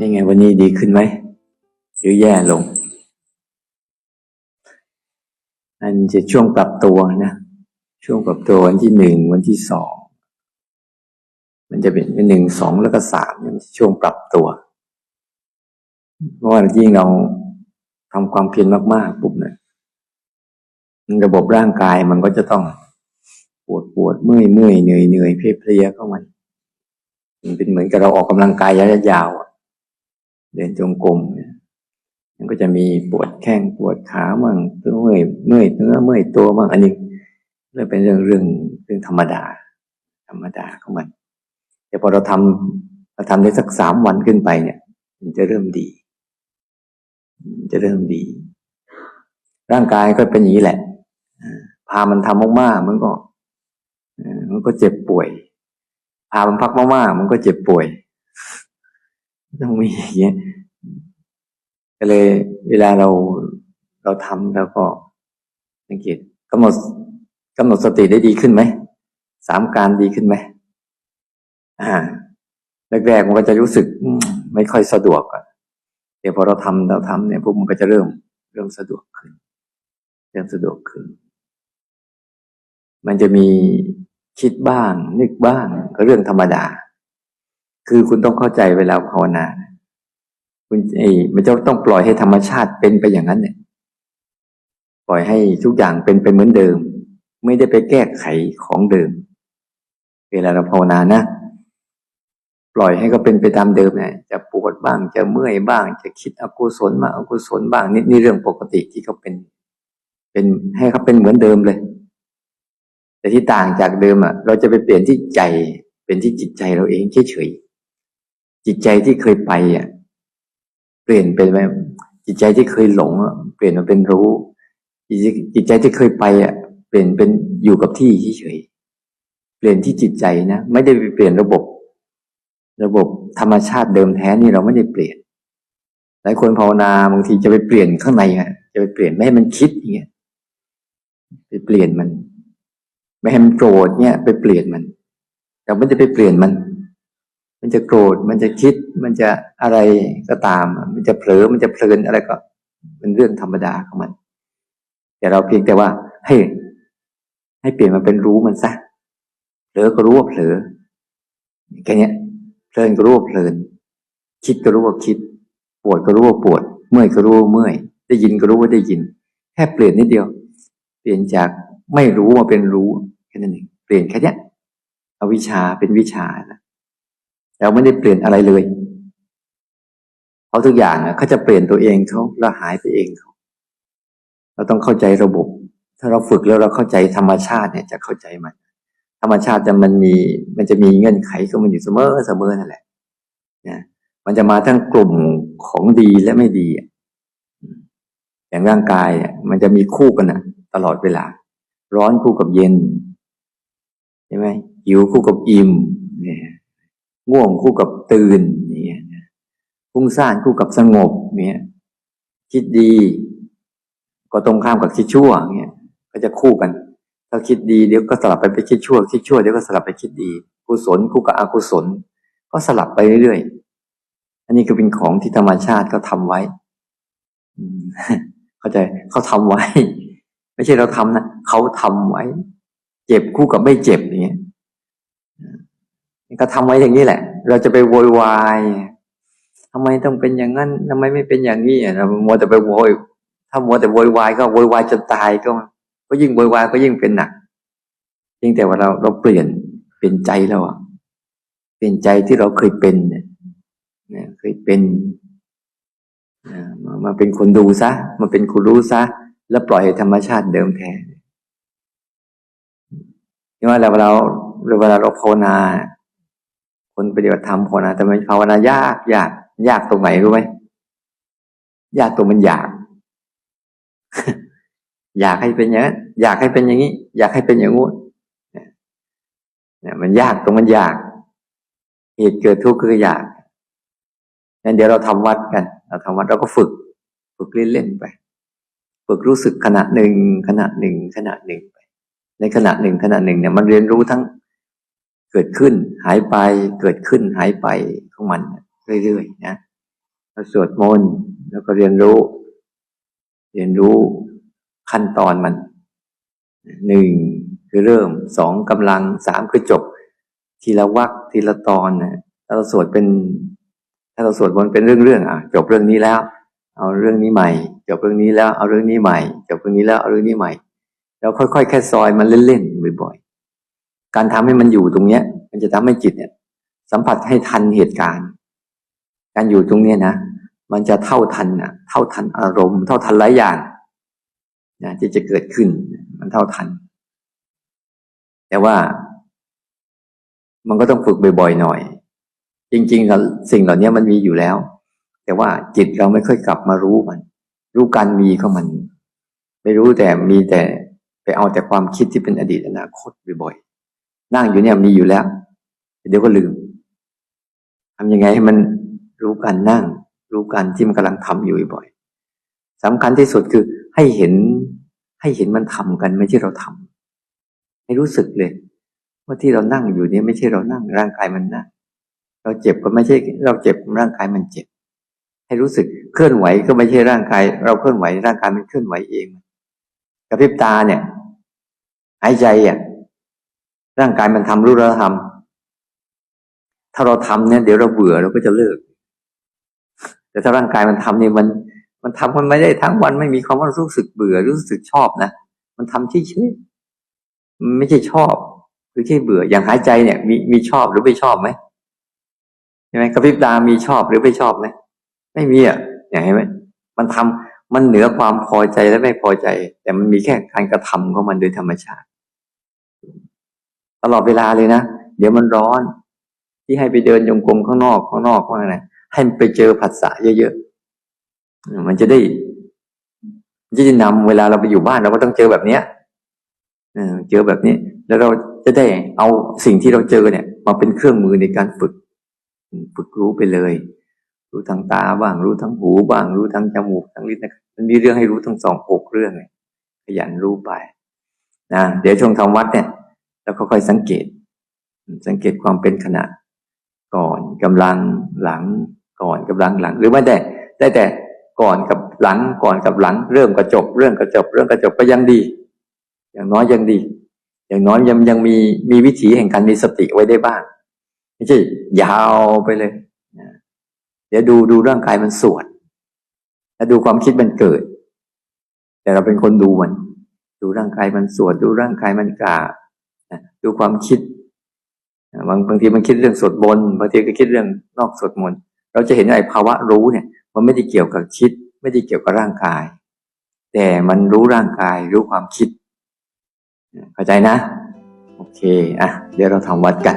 ยังไงวันนี้ดีขึ้นไหมหรือแย่ลง อันจะช่วงปรับตัวนะ ช่วงปรับตัววันที่หนึ่งวันที่สอง มันจะเป็นหนึ่งสองแล้วก็สามช่วงปรับตัว เพราะว่ายิ่งเราทำความเพียรมากๆปุ๊บเนี่ยระบบร่างกายมันก็จะต้องปวดปวดเมื่อยเมื่อยเหนื่อยเหนื่อยเพลียเพลียเข้ามัน มันเป็นเหมือนกับเราออกกำลังกายระยะยาวเดินจงกรมเนี่ยมันก็จะมีปวดแข้งปวดขามั่งเมื่อยเมื่อยเนื้อเมื่อยตัวมั่งอันนี้เรื่องเป็นเรื่องเรื่องเรื่องธรรมดา ธรรมดาของมันแต่พอเราทำเราทำได้สักสามวันขึ้นไปเนี่ย มันจะเริ่มดีมันจะเริ่มดี ร่างกายก็เป็นอย่างนี้แหละพามันทำมากๆมันก็มันก็เจ็บป่วย พามันพักมากๆมันก็เจ็บป่วย ต้องมีอย่างเงี้ยก็เลย เวลาเราเราทำแล้วก็สังเกตกำหนดกำหนดสติได้ดีขึ้นไหมสามการดีขึ้นไหมอ่าแรกๆมันก็จะรู้สึกไม่ค่อยสะดวกอะเดี๋ยวพอเราทำเราทำเนี่ยพวกมันก็จะเริ่ม เริ่มสะดวกขึ้น เริ่มสะดวกขึ้น มันจะมี คิดบ้าง นึกบ้างก็เรื่องธรรมดา คือคุณต้องเข้าใจเวลาภาวนาคุณไอ้มันจะต้องปล่อยให้ธรรมชาติเป็นไปอย่างนั้นเนี่ย ปล่อยให้ทุกอย่างเป็นไปเหมือนเดิม ไม่ได้ไปแก้ไขของเดิม เวลาเราภาวนานะปล่อยให้ก็เป็นไปตามเดิมเนี่ยจะปวดบ้างจะเมื่อยบ้าง จะคิดอกุศลบ้างอกุศลบ้างนี่นี่เรื่องปกติที่เขาเป็น เป็นให้เขาเป็นเหมือนเดิมเลย แต่ที่ต่างจากเดิมอะ เราจะไปเปลี่ยนที่ใจ เป็นที่จิตใจเราเองเฉยๆจิตใจที่เคยไปอะ เปลี่ยนเป็นไหมจิตใจที่เคยหลงอะเปลี่ยนมาเป็นรู้ จิตใจที่เคยไปอะ เปลี่ยนเป็นอยู่กับที่เฉยๆเปลี่ยนที่จิตใจนะไม่ได้ไปเปลี่ยนระบบ ระบบธรรมชาติเดิมแท้นี่เราไม่ได้เปลี่ยนหลายคนภาวนาบางทีจะไปเปลี่ยนข้างในอะจะไปเปลี่ยนไม่ให้มันคิดอย่างเงี้ยไปเปลี่ยนมัน ไม่ให้มันโกรธเนี่ยไปเปลี่ยนมันเราไม่ได้ไปเปลี่ยนมัน มันจะโกรธมันจะคิดมันจะอะไรก็ตาม มันจะเผลอมันจะเพลินอะไรก็เป็นเรื่องธรรมดาของมัน แต่เราเพียงแต่ว่าให้ให้เปลี่ยนมาเป็นรู้มันซะเผลอก็รู้ว่าเผลอแค่นี้เพลินก็รู้ว่าเพลิน คิดก็รู้ว่าคิด ปวดก็รู้ว่าปวด เมื่อยก็รู้ว่าเมื่อย ได้ยินก็รู้ว่าได้ยิน แค่เปลี่ยนนิดเดียว เปลี่ยนจากไม่รู้มาเป็นรู้ ค่นั้นเองเปลี่ยนแค่นี้เอาวิชาเป็นวิชานะเราไม่ได้เปลี่ยนอะไรเลยเพราทุกอย่างเขาจะเปลี่ยนตัวเองเขาแล้วหายไปเองเขาเราต้องเข้าใจระบบ ถ้าเราฝึกแล้วเราเข้าใจธรรมชาติเนี่ยจะเข้าใจมัน ธรรมชาติจะมันมีมันจะมีเงื่อนไขก็มันอยู่เสมอเสมอนั่นแหละนะมันจะมาทั้งกลุ่มของดีและไม่ดีอย่างร่างกายเนี่ยมันจะมีคู่กันนะตลอดเวลา ร้อนคู่กับเย็น ช่ไหมหิวคู่กับอิ่มเนี่ยง่วงคู่กับตื่นเนี่ยพุ่งซ่านคู่กับสงบเนี่ยคิดดี ก็ตรงข้ามกับคิดชั่วเนี่ยก็จะคู่กัน ถ้าคิดดีเดี๋ยวก็สลับไปไปคิดชั่ว คิดชั่วเดี๋ยวก็สลับไปคิดดี กุศลคู่กับอกุศล ก็สลับไปเรื่อยๆอันนี้ก็เป็นของที่ธรรมชาติเขาทาไว้เข้าใจเขาทำไว้ ไม่ใช่เราทำนะเขาทำไว้ เจ็บคู่กับไม่เจ็บอย่างเงี้ยก็ทำไว้อย่างนี้แหละ เราจะไปโวยวายทำไมต้องเป็นอย่างนั้นทำไมไม่เป็นอย่างนี้อะเรามัวแต่ไปโวยถ้ามัวแต่โวยวายก็โวยวายจนตายก็ ก็ยิ่งโวยวายก็ยิ่งเป็นหนักยิ่งแต่ว่าเราเราเปลี่ยนเปลี่ยนใจเราอะเปลี่ยนใจที่เราเคยเป็นเนี่ยเคยเป็นมาเป็นคนดูซะมาเป็นคนรู้ซะ แล้วปล่อยให้ธรรมชาติเดิมแท้ ที่ว่าเราเราเวลาเราภาวนา คนปฏิบัติธรรมภาวนาแต่มันภาวนายากยากยากตรงไหนรู้ไหมยากตรงมันอยาก อยากให้เป็นอย่างนั้นอยากให้เป็นอย่างนี้ อยากให้เป็นอย่างงู้นเนี่ยมันยากตรงมันอยาก เหตุเกิดทุกข์คืออยากงั้นเดี๋ยวเราทำวัดกัน เราทำวัดเราก็ฝึก ฝึกเล่นๆไป ฝึกรู้สึกขณะหนึ่งขณะหนึ่งขณะหนึ่งไป ในขณะหนึ่งขณะหนึ่งเนี่ยมันเรียนรู้ทั้งเกิดขึ้น หายไปเกิดขึ้นหายไปของมันเรื่อยๆนะเราสวดมนต์แล้วก็เรียนรู้ เรียนรู้ขั้นตอนมันหนึ่งคือเริ่มสองกำลังสามคือจบ ทีละวรรคทีละตอนนะถ้าเราสวดเป็น ถ้าเราสวดมนต์เป็นเรื่องๆอะ จบเรื่องนี้แล้ว เอาเรื่องนี้ใหม่ จบเรื่องนี้แล้วเอาเรื่องนี้ใหม่ จบเรื่องนี้แล้วเอาเรื่องนี้ใหม่ เราค่อยๆ แค่ซอยมันเล่นๆบ่อยๆ การทำให้มันอยู่ตรงเนี้ย มันจะทำให้จิตเนี่ย สัมผัสให้ทันเหตุการณ์ การอยู่ตรงเนี้ยนะมันจะเท่าทันอะ เท่าทันอารมณ์ เท่าทันหลายอย่างนะที่จะเกิดขึ้นมันเท่าทัน แต่ว่า มันก็ต้องฝึกบ่อยๆหน่อย จริงๆสิ่งเหล่านี้มันมีอยู่แล้ว แต่ว่าจิตเราไม่ค่อยกลับมารู้มัน รู้การมีของมัน ไม่รู้แต่มีแต่ ไปเอาแต่ความคิดที่เป็นอดีตอนาคตบ่อยๆนั่งอยู่เนี่ยมีอยู่แล้ว เดี๋ยวก็ลืมทำยังไงให้มันรู้การนั่ง รู้การที่มันกำลังทำอยู่บ่อยสำคัญที่สุดคือให้เห็นให้เห็นมันทำกันไม่ใช่เราทำให้รู้สึกเลย ว่าที่เรานั่งอยู่เนี่ยไม่ใช่เรานั่ง ร่างกายมันนั่งเราเจ็บก็ไม่ใช่ เราเจ็บร่างกายมันเจ็บ ให้รู้สึกเคลื่อนไหวก็ไม่ใช่ร่างกาย เราเคลื่อนไหวร่างกายมันเคลื่อนไหวเองกระพริบตาเนี่ย หายใจอะร่างกายมันทำรู้เราทำถ้าเราทำเนี่ยเดี๋ยวเราเบื่อเราก็จะเลิก แต่ถ้าร่างกายมันทำเนี่ยมัน มันทำมันไม่ได้ทั้งวันไม่มีความว่ารู้สึกเบื่อรู้สึกชอบนะมันทำเฉยๆมันไม่ใช่ชอบหรือแค่เบื่ออย่างหายใจเนี่ย มีมีชอบหรือไม่ชอบไหมใช่ไหมกระพริบตามีชอบหรือไม่ชอบไหมไม่มีอะอย่างเห็นไหมมันทำมันเหนือความพอใจและไม่พอใจ แต่มันมีแค่การกระทำของมันโดยธรรมชาติ ตลอดเวลาเลยนะ เดี๋ยวมันร้อน ที่ให้ไปเดินยงกลมข้างนอกข้างนอกว่าไงให้ไปเจอผัสสะเยอะๆ มันจะได้จะได้นำเวลาเราไปอยู่บ้านเราก็ต้องเจอแบบเนี้ยเจอแบบนี้ แล้วเราจะได้เอาสิ่งที่เราเจอเนี่ย มาเป็นเครื่องมือในการฝึก ฝึกรู้ไปเลย รู้ทางตาบ้าง รู้ทางหูบ้าง รู้ทางจมูกทางลิ้นนะมันมีเรื่องให้รู้ทั้งสองหกเรื่องเลยขยันรู้ไปนะเดี๋ยวช่วงทำวัดเนี่ย แล้วค่อยๆสังเกต สังเกตความเป็นขณะ ก่อนกำลังหลัง ก่อนกำลังหลัง หรือไม่ได้ได้แต่ก่อนกับหลังก่อนกับหลัง เริ่มกระจบ เรื่องกระจบ เรื่องกระจบก็ยังดี อย่างน้อยยังดี อย่างน้อยยังยังมีมีวิถีแห่งการมีสติไว้ได้บ้างไม่ใช่ยาวไปเลยเดี๋ยวดูดูร่างกายมันสวดแล้วดูความคิดมันเกิด แต่เราเป็นคนดูมัน ดูร่างกายมันสวดดูร่างกายมันกล่า ดูความคิดบางบางทีมันคิดเรื่องสวดบนบางทีก็คิดเรื่องนอกสวดมนต์เราจะเห็นไอ้ภาวะรู้เนี่ย มันไม่ได้เกี่ยวกับคิด ไม่ได้เกี่ยวกับร่างกาย แต่มันรู้ร่างกายรู้ความคิด เข้าใจนะ โอเค อะ เดี๋ยวเราทำวัดกัน